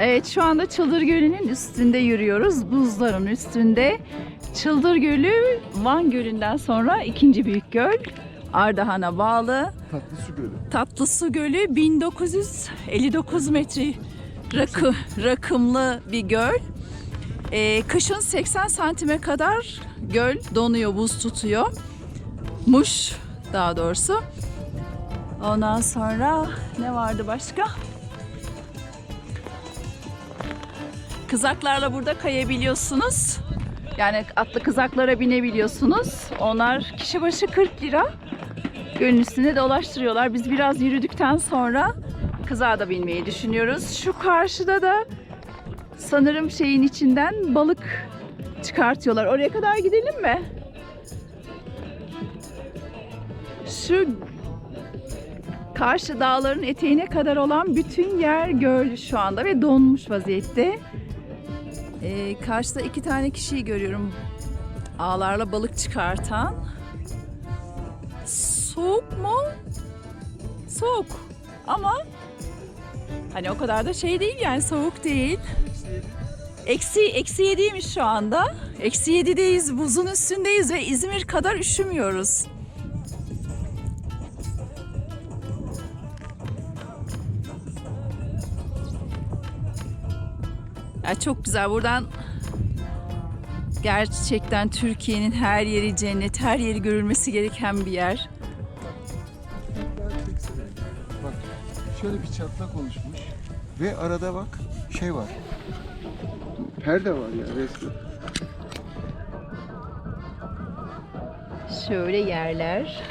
Evet şu anda Çıldır Gölü'nün üstünde yürüyoruz. Buzların üstünde. Çıldır Gölü Van Gölü'nden sonra ikinci büyük göl. Ardahan'a bağlı. Tatlı su gölü. Tatlısu Gölü 1959 metre rakı, rakımlı bir göl. Ee, kışın 80 santime kadar göl donuyor, buz tutuyor. Muş daha doğrusu. Ondan sonra ne vardı başka? Kızaklarla burada kayabiliyorsunuz. Yani atlı kızaklara binebiliyorsunuz. Onlar kişi başı 40 lira. Gölün üstünde dolaştırıyorlar. Biz biraz yürüdükten sonra kızağa da binmeyi düşünüyoruz. Şu karşıda da sanırım şeyin içinden balık çıkartıyorlar. Oraya kadar gidelim mi? Şu karşı dağların eteğine kadar olan bütün yer göl şu anda ve donmuş vaziyette. Ee, karşıda iki tane kişiyi görüyorum. Ağlarla balık çıkartan. Soğuk mu? Soğuk. Ama hani o kadar da şey değil yani soğuk değil. Eksi, eksi yediymiş şu anda. Eksi yedideyiz, buzun üstündeyiz ve İzmir kadar üşümüyoruz. Ya çok güzel. Buradan gerçekten Türkiye'nin her yeri cennet, her yeri görülmesi gereken bir yer. Bak şöyle bir çatlak oluşmuş. Ve arada bak şey var. Perde var ya resmen. Şöyle yerler.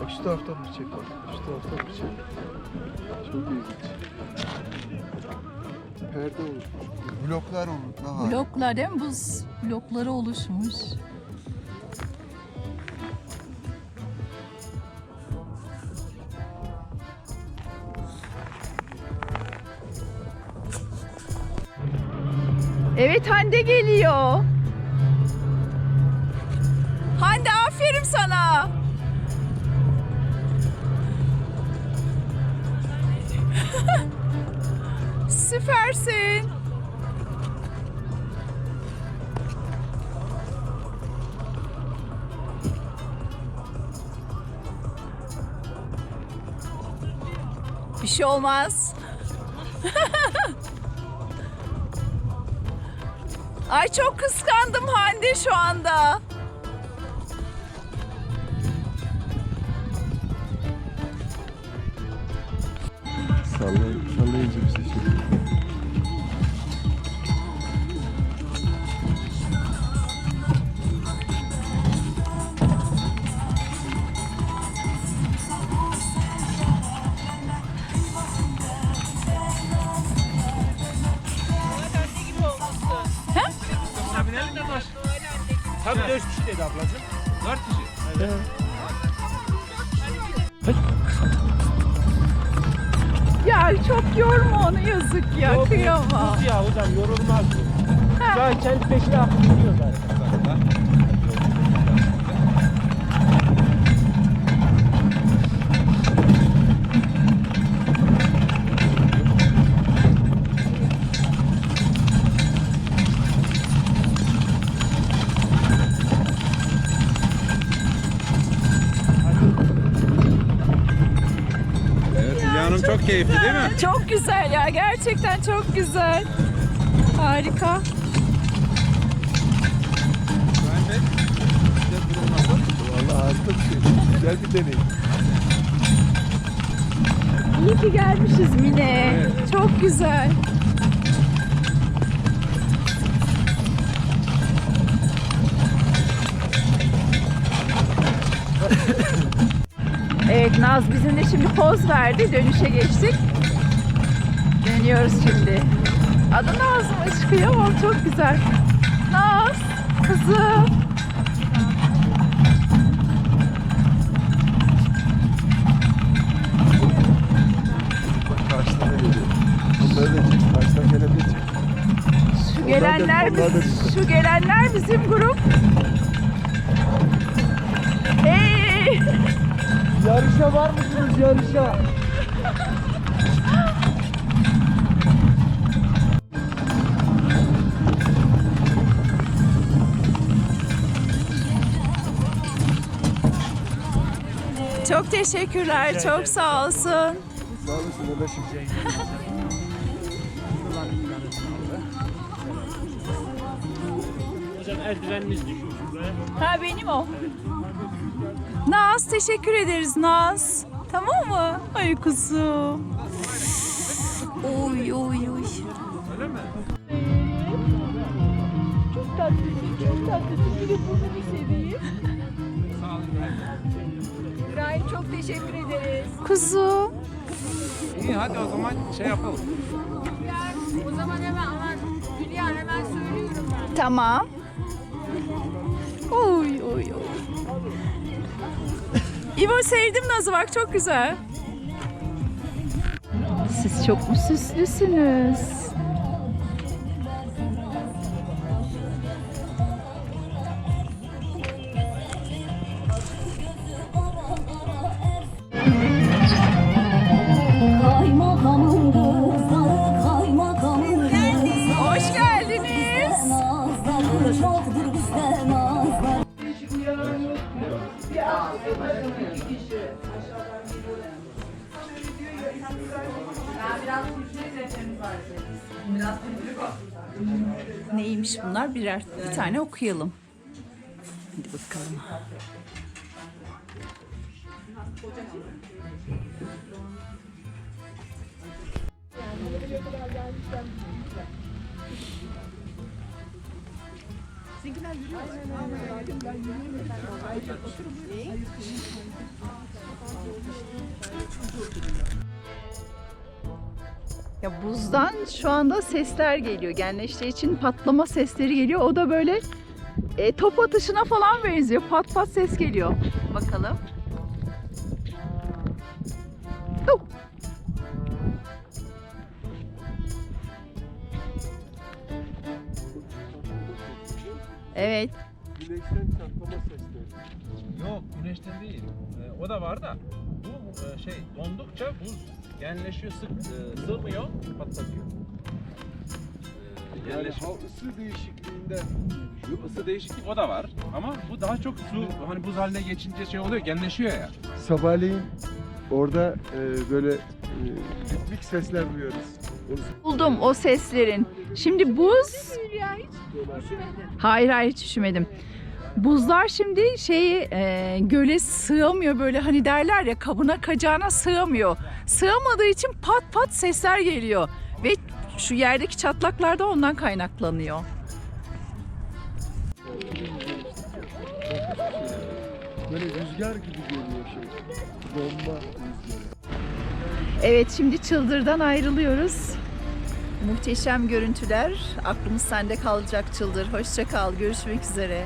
Bak şu taraftan bir çek bak. Şu taraftan bir çek. Çok ilginç. Perde oluşmuş. Bloklar oluşmuş. Aha. Bloklar değil mi? Buz blokları oluşmuş. Evet Hande geliyor. Hande aferin sana. Süpersin. Bir şey olmaz. Ay çok kıskandım Hande şu anda. Tabii dört kişi dedi ablacığım. Dört kişi. Ya çok yorma onu yazık ya Yok, kıyamam. Tuz ya hocam yorulmaz bu. Şu an kendi peşine akıp gidiyor zaten. Çok keyifli değil mi? Çok güzel ya gerçekten çok güzel. Harika. Ben de size durum? Vallahi harika bir şey. Güzel bir deneyim. İyi ki gelmişiz Mine. Çok güzel. Evet Naz bizimle şimdi poz verdi. Dönüşe geçtik. Dönüyoruz şimdi. Adı Naz mı çıkıyor ama çok güzel. Naz, kızım. Şu gelenler, biz- şu gelenler bizim grup. Yarışa var mısınız yarışa? Çok teşekkürler. Çok sağ olsun. Sağ olasın Adaşım. Hocam eldiveniniz düşmüş buraya. Ha benim o. Naz teşekkür ederiz Naz. Tamam mı? Ay kuzum. Oy oy oy. Öyle mi? Çok tatlısın, çok tatlısın. Bir de burnunu seveyim. Sağ olun. İbrahim çok teşekkür ederiz. Kuzum. İyi hadi o zaman şey yapalım. O zaman hemen aman Hülya hemen söylüyorum ben. Tamam. Oy oy oy. İbo sevdim Naz'ı bak çok güzel. Siz çok mu süslüsünüz? Neymiş bunlar? Birer bir tane okuyalım. Hadi bakalım. Ya buzdan şu anda sesler geliyor. Genleştiği için patlama sesleri geliyor. O da böyle e, top atışına falan benziyor. Pat pat ses geliyor. Bakalım. Evet. Güneşten çatlama sesleri. Yok güneşten değil. Ee, o da var da bu e, şey dondukça buz genleşiyor, sık e, sığmıyor, patlatıyor. Ee, Yani genleşiyor. hava ısı değişikliğinden. Şu ısı değişiklik o da var ama bu daha çok su hani buz haline geçince şey oluyor genleşiyor ya. Sabahleyin orada e, böyle e, ritmik sesler duyuyoruz. Buldum o seslerin. Şimdi buz... Hayır hayır hiç üşümedim. Buzlar şimdi şeyi e, göle sığamıyor böyle hani derler ya kabına kacağına sığamıyor. Sığamadığı için pat pat sesler geliyor. Ve şu yerdeki çatlaklar da ondan kaynaklanıyor. böyle rüzgar gibi geliyor şey. Bomba rüzgarı. Evet şimdi Çıldır'dan ayrılıyoruz. Muhteşem görüntüler. Aklımız sende kalacak Çıldır. Hoşça kal. Görüşmek üzere.